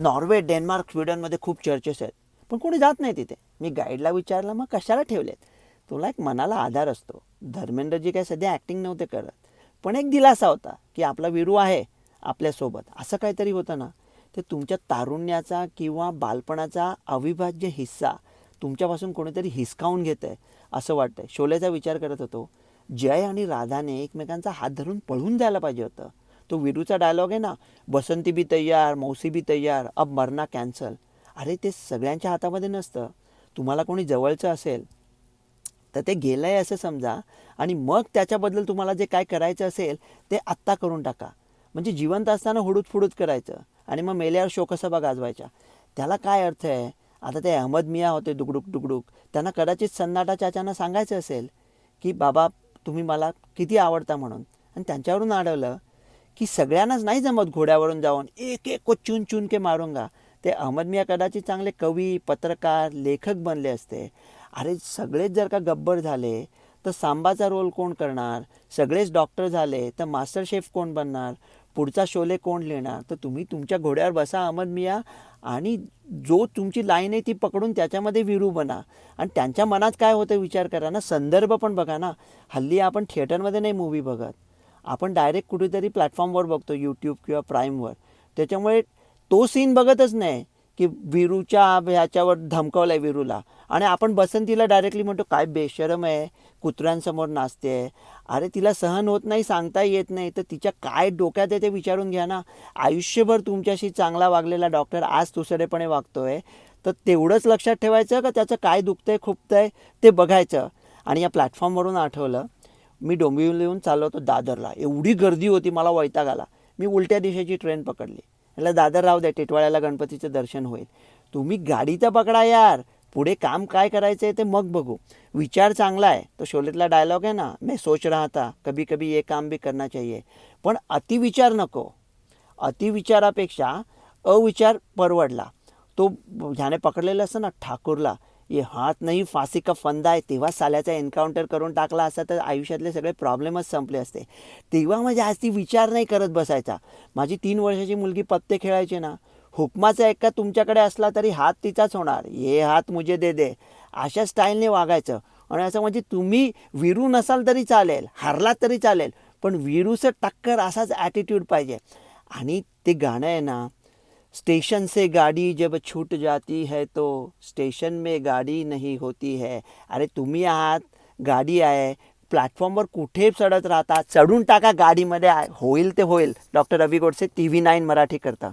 Norway Denmark स्वीडनमध्ये खूप चर्चेस आहेत. पण कोणी जात नाही तिथे. मी गाईडला विचारलं मग कशाला ठेवलेत? तुला एक मनाला आधार असतो. धर्मेंद्रजी काय सध्या ॲक्टिंग नव्हते करत. पण एक दिलासा होता की आपला विरू आहे आपल्यासोबत. असं काहीतरी होतं ना. ते तुमच्या तारुण्याचा किंवा बालपणाचा अविभाज्य हिस्सा तुमच्यापासून कोणीतरी हिसकावून घेत आहे असं वाटतं शोलेचा विचार करत होतो. जय आणि राधाने एकमेकांचा हात धरून पळून जायला पाहिजे होतं. तो विरूचा डायलॉग आहे ना बसंती बी तयार मौसी बी तयार अब मरना कॅन्सल अरे ते सगळ्यांच्या हातामध्ये नसतं. तुम्हाला कोणी जवळचं असेल तर ते गेलं आहे असं समजा आणि मग त्याच्याबद्दल तुम्हाला जे काय करायचं असेल ते आत्ता करून टाका. म्हणजे जिवंत असताना हुडूत फुडूत करायचं आणि मग मेल्यावर शोकसभा गाजवायच्या. त्याला काय अर्थ आहे? आता ते अहमद मिया होते दुगडुक दुगडुक. त्यांना कदाचित सन्नाटा चाचांना सांगायचं असेल की बाबा तुम्ही मला किती आवडता म्हणून. आणि त्यांच्यावरून आढळलं की सगळ्यांनाच नाही जमत घोड्यावरून जाऊन. एक एक को चून चून के मारूंगा. ते अहमद मिया कदाचित चांगले कवी पत्रकार लेखक बनले असते. अरे सगळेच जर का गब्बर झाले तर सांबाचा रोल कोण करणार? सगळेच डॉक्टर झाले तर मास्टर शेफ कोण बनणार? पुढचा शोले कोण लिहिणार? तर तुम्ही तुमच्या घोड्यावर बसा अहमद मिया आणि जो तुमची लाईन आहे ती पकडून त्याच्यामध्ये विरू बना. आणि त्यांच्या मनात काय होतं विचार करा ना संदर्भ पण बघा ना. हल्ली आपण थिएटरमध्ये नाही मूवी बघत. आपण डायरेक्ट कुठेतरी प्लॅटफॉर्मवर बघतो यूट्यूब किंवा प्राईमवर त्याच्यामुळे तो सीन बघतच नाही की विरूच्या ह्याच्यावर धमकावलं आहे विरूला. आणि आपण बसंतीला डायरेक्टली म्हणतो काय बेशरम आहे कुत्र्यांसमोर नाचते अरे तिला सहन होत नाही सांगता येत नाही. तर तिच्या काय डोक्यात आहे ते विचारून घ्या ना. आयुष्यभर तुमच्याशी चांगला वागलेला डॉक्टर आज तुसडेपणे वागतोय. तर तेवढंच लक्षात ठेवायचं का त्याचं काय दुखतंय खुपतंय ते बघायचं. आणि या प्लॅटफॉर्मवरून आठवलं मी डोंबिवलीहून येऊन चाललो होतो दादरला. एवढी गर्दी होती मला वैताग आला मी उलट्या दिशेची ट्रेन पकडली. म्हटलं दादर राहू द्या टिटवाळ्याला गणपतीचं दर्शन होईल. तुम्ही गाडी तर पकडा यार. पुढे काम काय करायचं आहे ते मग बघू. विचार चांगला आहे. तो शोलेतला डायलॉग आहे ना मैं सोच रहा था कभी कभी ये काम भी करना चाहिए. पण अतिविचार नको. अतिविचारापेक्षा अविचार परवडला. तो ह्याने पकडलेला असतं ना ठाकूरला ये हात नाही फाशी का फंदा आहे. तेव्हा साल्याचा एन्काउंटर करून टाकला असता तर आयुष्यातले सगळे प्रॉब्लेमच संपले असते. तेव्हा म्हणजे आज ती विचार नाही करत बसायचा. माझी तीन वर्षाची मुलगी पत्ते खेळायची ना. हुकमाचा एक का तुमच्याकडे असला तरी हात तिचाच होणार. ये हात मुझे दे दे. अशा स्टाईलने वागायचं. आणि असं म्हणजे तुम्ही विरू नसाल तरी चालेल हारलात तरी चालेल. पण विरूचं टक्कर असाच ॲटिट्यूड पाहिजे. आणि ते गाणं आहे ना स्टेशन से गाड़ी जब छूट जाती है तो स्टेशन में गाडी नहीं होती है। अरे तुम्ही आहात, गाडी आहे प्लॅटफॉर्मवर कुठे चढत राहता चढून टाका गाडीमध्ये, होईल ते होईल. Doctor Ravi Godse T V nine Marathi करता.